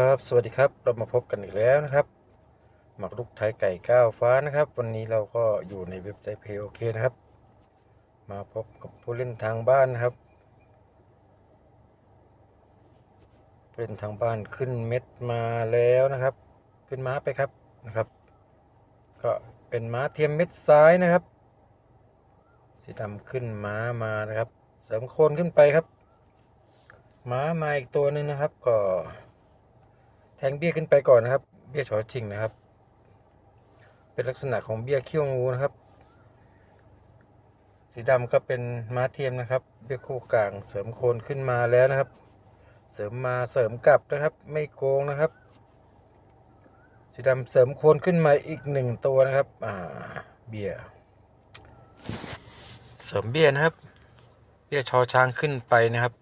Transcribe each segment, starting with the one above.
ครับ สวัสดีครับ เรามาพบกันอีกแล้วนะครับ หมักลุกไทยไก่ก้าวฟ้านะครับ วันนี้เราก็อยู่ในเว็บไซต์เพย์โอเคนะครับ มาพบกับผู้เล่นทางบ้านนะครับเล่นทางบ้านขึ้นเม็ดมาแล้วนะครับ ขึ้นม้าไปครับนะครับ ก็เป็นม้าเทียมเม็ดซ้ายนะครับ สีดำขึ้นม้ามานะครับ เสริมโคนขึ้นไปครับ ม้ามาอีกตัวหนึ่งนะครับ ก็ งเบี้ยขึ้นไปก่อนนะครับ เบี้ยชอชิงนะครับ เป็นลักษณะของเบี้ยเขี้ยวงูนะครับ สีดำก็เป็นม้าเทียมนะครับ เบี้ยคู่กลางเสริมโคนขึ้นมาแล้วนะครับ เสริมมาเสริมกลับนะครับ ไม่โกงนะครับ สีดำเสริมโคนขึ้นมาอีกหนึ่งตัวนะครับ อ่า เบี้ย เสริมเบี้ยนะครับ เบี้ยชอช้างขึ้นไปนะครับ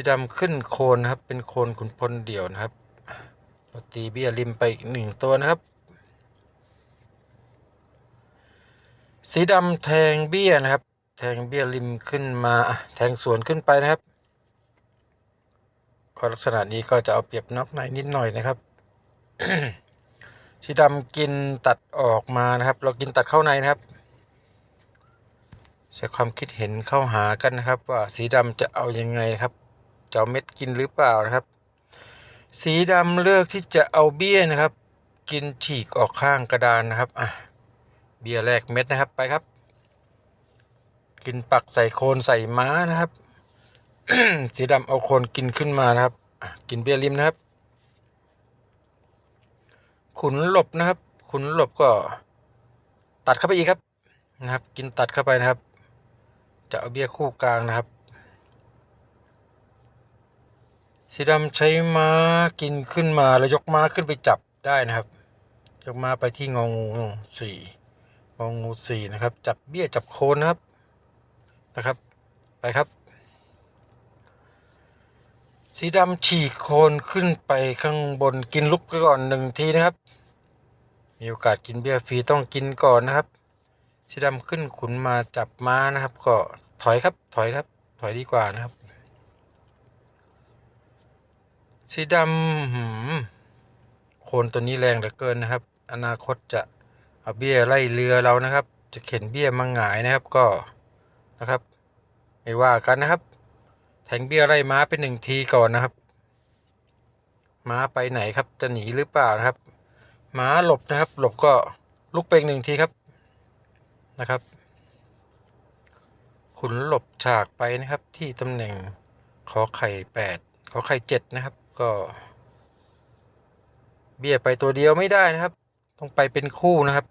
สีดำขึ้นโคนนะครับ เป็นโคนขุนพลเดี่ยวนะครับตีเบี้ยริมไปอีกหนึ่งตัวนะครับ สีดำแทงเบี้ยนะครับ แทงเบี้ยริมขึ้นมาแทงสวนขึ้นไปนะครับก็ลักษณะนี้ก็จะเอาเปรียบนอกในนิดหน่อยนะครับสีดำกินตัดออกมานะครับ เรากินตัดเข้าในนะครับใช้ความคิดเห็นเข้าหากันนะครับ ว่าสีดำจะเอายังไงครับ เอาเม็ดกินหรือเปล่านะครับ สีดำเลือกที่จะเอาเบี้ยนะครับ กินฉีกออกข้างกระดานนะครับอะเบี้ยแรกเม็ดนะครับไปครับ กินปักใส่โคนใส่ม้านะครับ สีดำเอาโคนกินขึ้นมานะครับกินเบี้ยริมนะครับ ขุนหลบนะครับ ขุนหลบก็ตัดเข้าไปอีกครับนะครับ กินตัดเข้าไปนะครับ จะเอาเบี้ยคู่กลางนะครับ สีดำใช้ม้ากินขึ้นมาแล้วยกม้าขึ้นไปจับได้นะครับ ยกม้าไปที่งองูสี่งองูสี่นะครับ จับเบี้ยจับโคนนะครับนะครับ ไปครับ สีดำฉีกโคนขึ้นไปข้างบนกินลุกไปก่อนหนึ่งทีนะครับ มีโอกาสกินเบี้ยฟรีต้องกินก่อนนะครับ สีดำขึ้นขุนมาจับม้านะครับ ก็ถอยครับถอยครับ ถอยดีกว่านะครับ สีดำโคนตัวนี้แรงเหลือเกินนะครับ อนาคตจะเอาเบี้ยไล่เรือเรานะครับ จะเข็นเบี้ยมาหงายนะครับก็นะครับ ไม่ว่ากันนะครับ แทงเบี้ยไล่ม้าเป็นหนึ่งทีก่อนนะครับ ม้าไปไหนครับ จะหนีหรือเปล่านะครับ ม้าหลบนะครับ หลบก็ลุกไปอีกหนึ่งทีครับนะครับ ขุนหลบฉากไปนะครับ ที่ตำแหน่งขอไข่แปดขอไข่เจ็ดนะครับ ก็ เบี้ยไปตัวเดียวไม่ได้นะครับ ต้องไปเป็นคู่นะครับ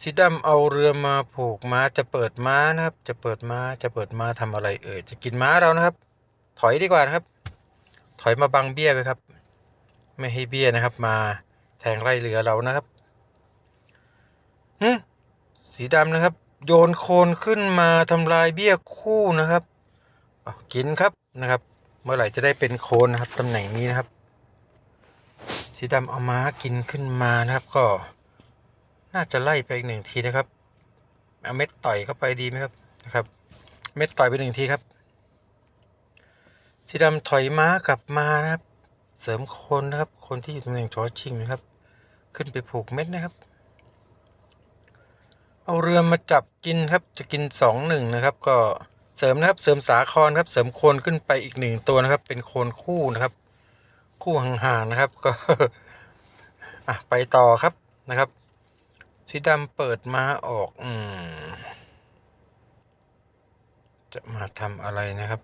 สีดำเอาเรือมาผูกม้าจะเปิดม้านะครับ จะเปิดม้าจะเปิดม้าทำอะไรเอ่ยจะกินม้าเรานะครับ ถอยดีกว่านะครับ ถอยมาบังเบี้ยไปครับ ไม่ให้เบี้ยนะครับ มาแทงไล่เรือเรานะครับฮึสีดำนะครับ โยนโคนขึ้นมาทำลายเบี้ยคู่นะครับกินครับนะครับ เมื่อไหร่จะได้เป็นโคนนะครับตำแหน่งนี้นะครับ สีดำเอาม้ากินขึ้นมานะครับ ก็ น่าจะไล่ไปอีกหนึ่งทีนะครับเอาเม็ดต่อยเข้าไปดีไหมครับนะครับ เม็ดต่อยไปหนึ่งทีครับ สีดำถอยม้ากลับมานะครับ เสริมโคนนะครับ คนที่อยู่ตำแหน่งชอชิงนะครับ ขึ้นไปผูกเม็ดนะครับ เอาเรือมาจับกินครับ จะกินสองหนึ่งนะครับ ก็ เสริมนะครับเสริมสาครครับ เสริมโคนขึ้นไปอีกหนึ่งตัวนะครับ เป็นโคนคู่นะครับ คู่ห่างๆนะครับ ก็อะไปต่อครับนะครับ สีดำเปิดมาออก อืม จะมาทำอะไรนะครับ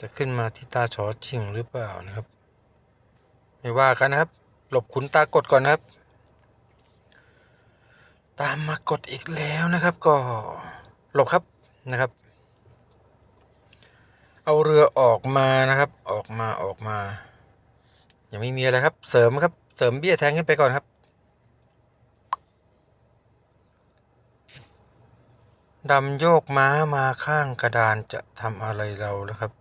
จะขึ้นมาที่ตาชอชิงหรือเปล่านะครับ ไม่ว่ากันนะครับ หลบขุนตากดก่อนนะครับ ตามมากดอีกแล้วนะครับ ก็หลบครับนะครับ เอาเรือออกมานะครับ ออกมาออกมา ยังไม่มีอะไรครับ เสริมครับ เสริมเบี้ยแทงขึ้นไปก่อนครับ ดำโยกม้ามาข้างกระดานจะทำอะไรเรานะครับ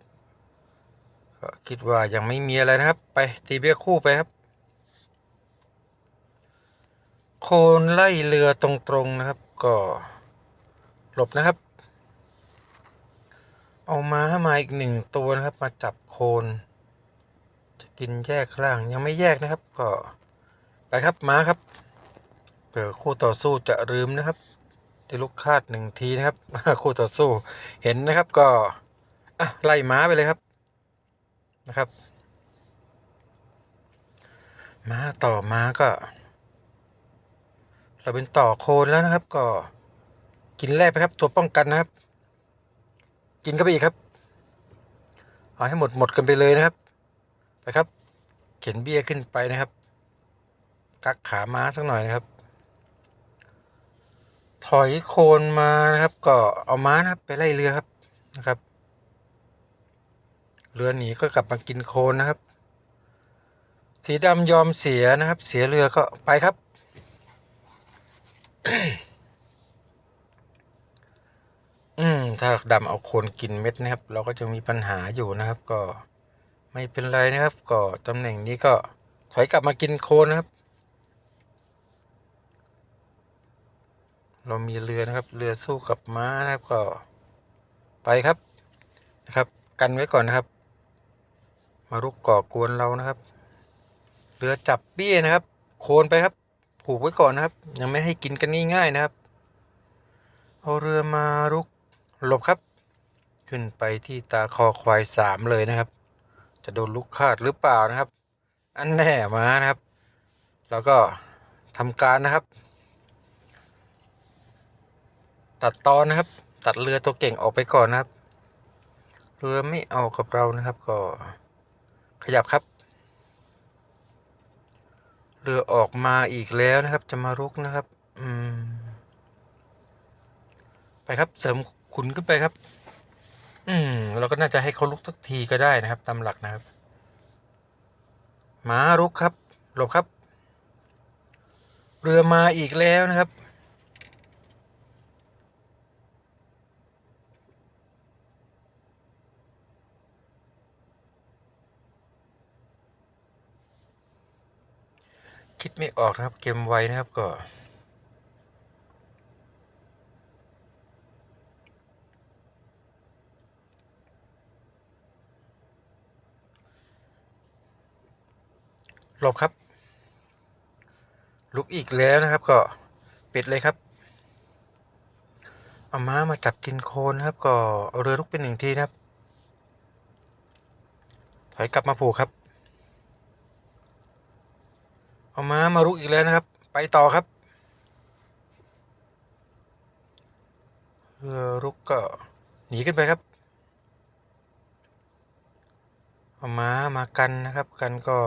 ก็คิดว่ายังไม่มีอะไรนะครับ ไปตีเบี้ยคู่ไปครับ โคนไล่เรือตรงๆนะครับ ก็หลบนะครับ เอาม้ามาอีกหนึ่งตัวนะครับ มาจับโคน จะกินแยกข้างล่างยังไม่แยกนะครับ ก็ไปครับม้าครับเผื่อคู่ต่อสู้จะลืมนะครับได้ลูกคาดหนึ่งทีนะครับ คู่ต่อสู้เห็นนะครับก็อะไล่ม้าไปเลยครับนะครับม้าต่อม้าก็ เราเป็นต่อโคนแล้วนะครับ ก็กินแรกไปครับ ตัวป้องกันนะครับ กินเข้าไปอีกครับเอาให้หมดหมดกันไปเลยนะครับไปครับ เข็นเบี้ยขึ้นไปนะครับ กักขาม้าสักหน่อยนะครับ ถอยโคนมานะครับ ก็เอาม้านะครับ ไปไล่เรือครับนะครับ เรือหนีก็กลับมากินโคนนะครับ สีดำยอมเสียนะครับ เสียเรือก็ไปครับ อืม ถ้าดำเอาโคนกินเม็ดนะครับ เราก็จะมีปัญหาอยู่นะครับ ก็ไม่เป็นไรนะครับ ก็ตำแหน่งนี้ก็ถอยกลับมากินโคนนะครับ เรามีเรือนะครับ เรือสู้กับม้านะครับก็ไปครับนะครับ กันไว้ก่อนนะครับ มารุกก่อกวนเรานะครับ เรือจับเบี้ยนะครับ โคนไปครับ ผูกไว้ก่อนนะครับ ยังไม่ให้กินกันง่ายๆนะครับ เอาเรือมารุก หลบครับ ขึ้นไปที่ตาคอควายสามเลยนะครับ จะโดนลูกคาดหรือเปล่านะครับ อันแน่มานะครับ แล้วก็ทำการนะครับ ตัดตอนนะครับ ตัดเรือตัวเก่งออกไปก่อนนะครับ เรือไม่เอากับเรานะครับ ก็ขยับครับ เรือออกมาอีกแล้วนะครับ จะมารุกนะครับ อืมไปครับเสริม ขุนขึ้นไปครับ อืม เราก็น่าจะให้เขาลุกสักทีก็ได้นะครับ ตามหลักนะครับม้ารุกครับ หลบครับ เรือมาอีกแล้วนะครับ คิดไม่ออกนะครับ เกมไวนะครับก็ หลบครับ ลุกอีกแล้วนะครับ ก็ปิดเลยครับเอาม้ามาจับกินโคนนะครับ ก็เอาเรือลุกเป็นหนึ่งทีนะครับ ถอยกลับมาผูกครับเอาม้ามารุกอีกแล้วนะครับ ไปต่อครับเรือรุกก็หนีขึ้นไปครับเอาม้ามากันนะครับ กันก็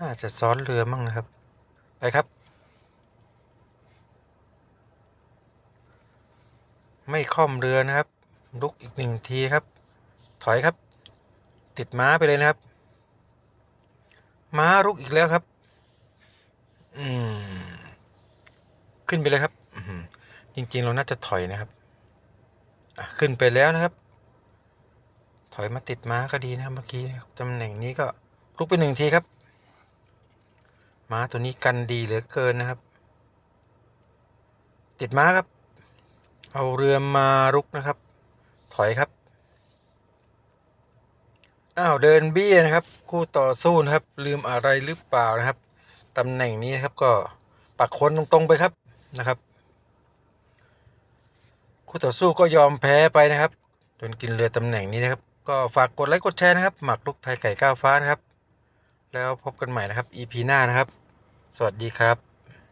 น่าจะซ้อนเรือมั่งนะครับ ไปครับ ไม่ค่อมเรือนะครับ ลุกอีกหนึ่งทีครับ ถอยครับ ติดม้าไปเลยนะครับ ม้าลุกอีกแล้วครับ อืม ขึ้นไปเลยครับอืจริง ๆ เราน่าจะถอยนะครับอะขึ้นไปแล้วนะครับ ถอยมาติดม้าก็ดีนะครับเมื่อกี้ตำแหน่งนี้ก็ลุกไปหนึ่งทีครับ ม้าตัวนี้กันดีเหลือเกินนะครับ ติดม้าครับ เอาเรือมารุกนะครับ ถอยครับอ้าวเดินเบี้ยนะครับ คู่ต่อสู้นะครับ ลืมอะไรหรือเปล่านะครับตำแหน่งนี้นะครับก็ปักโคนตรงๆไปครับนะครับ คู่ต่อสู้ก็ยอมแพ้ไปนะครับโดนกินเรือตำแหน่งนี้นะครับ ก็ฝากกดไลค์กดแชร์นะครับ หมักลุกไทยไก่ก้าวฟ้านะครับ แล้วพบกันใหม่นะครับ EP หน้านะครับ สวัสดีครับ